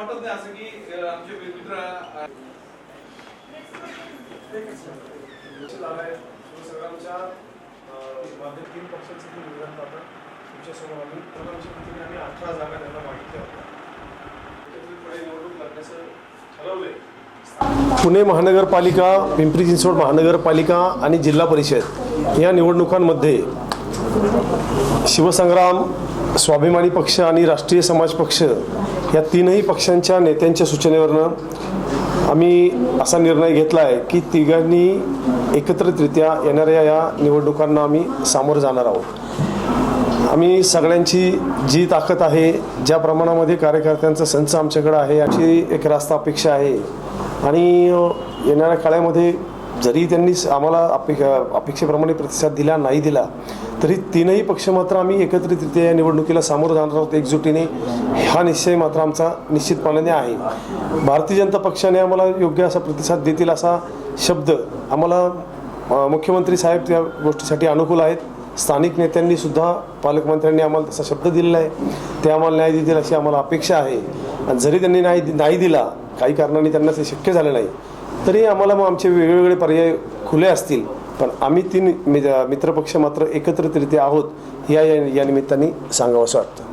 वाटत नाही असं की आमचे मित्र आम्ही. आम्ही अठरा जागा त्यांना मागितल्या होत्या. पुणे महानगरपालिका पिंपरी चिंचवड महानगरपालिका आणि जिल्हा परिषद या निवडणुकांमध्ये शिवसंग्राम स्वाभिमानी पक्ष आणि राष्ट्रीय समाज पक्ष या तीनही पक्षांच्या नेत्यांच्या सूचनेवरनं आम्ही असा निर्णय घेतला आहे की तिघांनी एकत्रितरित्या येणाऱ्या या निवडणुकांना आम्ही सामोरं जाणार आहोत. आम्ही सगळ्यांची जी ताकद आहे ज्या प्रमाणामध्ये कार्यकर्त्यांचा संच आमच्याकडे आहे याची एक रास्ता अपेक्षा आहे. आणि येणाऱ्या काळामध्ये जरी त्यांनी स- आम्हाला अपे अपेक्षेप्रमाणे प्रतिसाद दिला नाही दिला तरी तीनही पक्ष मात्र आम्ही एकत्रितरित्या या निवडणुकीला सामोरं जाणार आहोत एकजुटीने. हा निश्चय मात्र आमचा निश्चितपणाने आहे. भारतीय जनता पक्षाने आम्हाला योग्य असा प्रतिसाद देतील असा शब्द आम्हाला मुख्यमंत्री साहेब त्या गोष्टीसाठी अनुकूल आहेत. स्थानिक नेत्यांनी सुद्धा पालकमंत्र्यांनी आम्हाला तसा शब्द दिलेला आहे. ते आम्हाला न्याय देतील अशी आम्हाला अपेक्षा आहे. आणि जरी त्यांनी नाही नाही दिला काही कारणाने त्यांना ते शक्य झालं नाही. तरी आम्हाला मग आमचे वेगवेगळे पर्याय खुले असतील. पण आम्ही तीन मि- मित्रपक्ष मात्र एकत्रितरित्या आहोत या या या निमित्ताने सांगावं असं वाटतं.